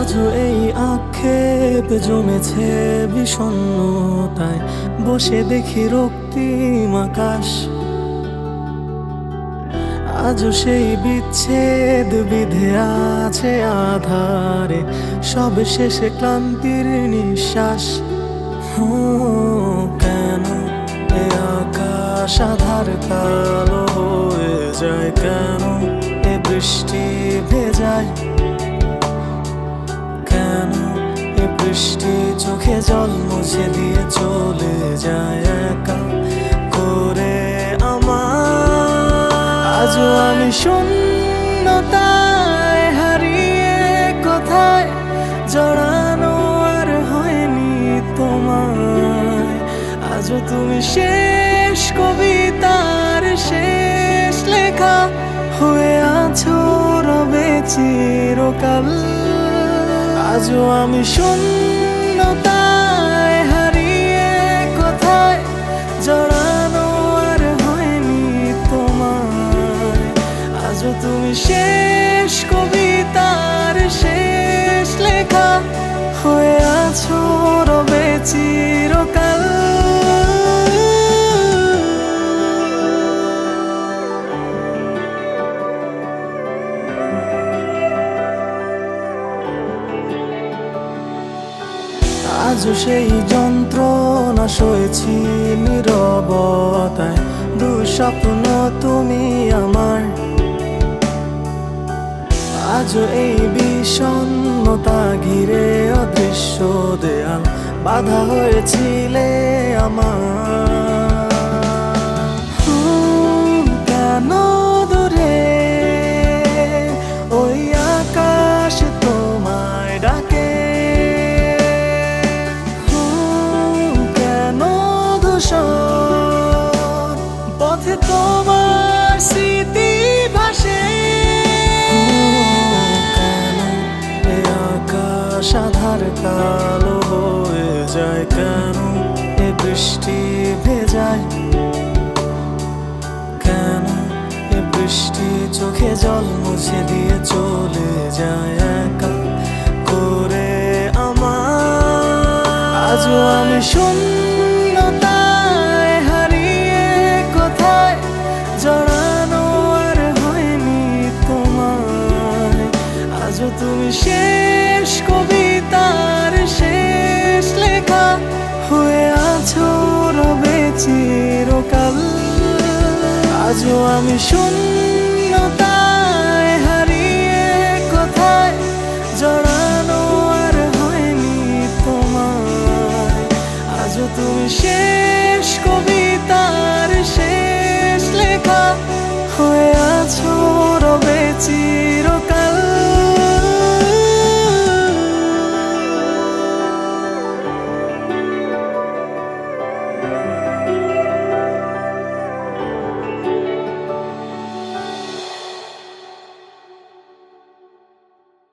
আজও এই আক্ষেপ জমেছে বিষণ্ণতায়। বসে দেখি রক্তিম আকাশ। আজও সেই বিচ্ছেদ বিধে আছে আধারে। সব শেষে ক্লান্তির নিঃশ্বাস। কেন এ আকাশ আধার কালো হয়ে যায়? কেন এ বৃষ্টি ভেজায়? বৃষ্টি চোখে জল মুছে দিয়ে চলে যায় একা করে আমার। আমি শূন্যতায় হারিয়ে কোথায়? জড়ানো আর হয়নি তোমায়। আজও তুমি শেষ কবিতার শেষ লেখা হয়ে আছো রবে চিরকাল। আজও আমি শূন্যতায় হারিয়ে কোথায়? জড়ানো আর হয়নি তোমার আজও তুমি শেষ কবিতার শেষ লেখা হয়ে আছো রবে চিরকাল। আজও সেই যন্ত্রণা সয়েছি নীরবতায়। দুঃস্বপ্ন তুমি আমার। আজও এই বিষণ্ণতা ঘিরে অদৃশ্য দেয়াল, বাধা হয়েছিলে আমার। কেন কালো হয়ে যায় কেন? এ বৃষ্টি ভেজায়। কেন এ বৃষ্টি চোখে জল মুছে দিয়ে চলে যায় একা করে আমার? আজও আমি শূন্যতায় আজও আমি শূন্যতায় হারিয়ে কোথায়? জড়ানো আর হয়নি তোমার আজও তুমি শেষ কবিতার শেষ লেখা হয়ে আছো রবেছি